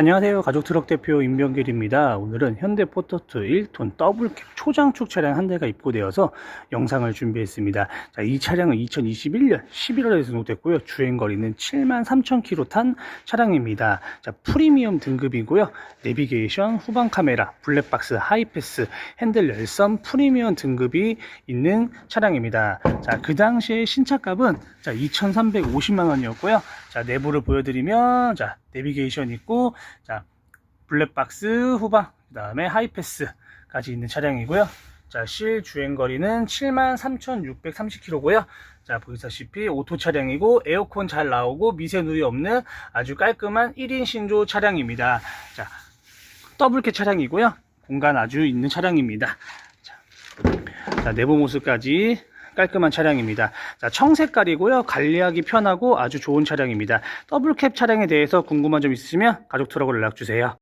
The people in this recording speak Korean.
안녕하세요. 가족 트럭 대표 임병길입니다. 오늘은 현대 포토트 1톤 더블캡 초장축 차량 한 대가 입고되어서 영상을 준비했습니다. 자, 이 차량은 2021년 11월에 등록됐고요. 주행거리는 7만 3천 킬로 탄 차량입니다. 자, 프리미엄 등급이고요. 내비게이션, 후방 카메라, 블랙박스, 하이패스, 핸들 열선 프리미엄 등급이 있는 차량입니다. 자, 그 당시에 신차값은 자, 2,350만 원이었고요. 자, 내부를 보여드리면 자, 내비게이션 있고 자, 블랙박스 후방, 그 다음에 하이패스까지 있는 차량이고요. 자, 실 주행 거리는 73,630km고요. 자, 보시다시피 오토 차량이고 에어컨 잘 나오고 미세 누이 없는 아주 깔끔한 1인 신조 차량입니다. 자, 더블캐 차량이고요. 공간 아주 있는 차량입니다. 자, 자, 내부 모습까지 깔끔한 차량입니다. 자, 청색깔이고요. 관리하기 편하고 아주 좋은 차량입니다. 더블캡 차량에 대해서 궁금한 점 있으시면 가족 트럭으로 연락 주세요.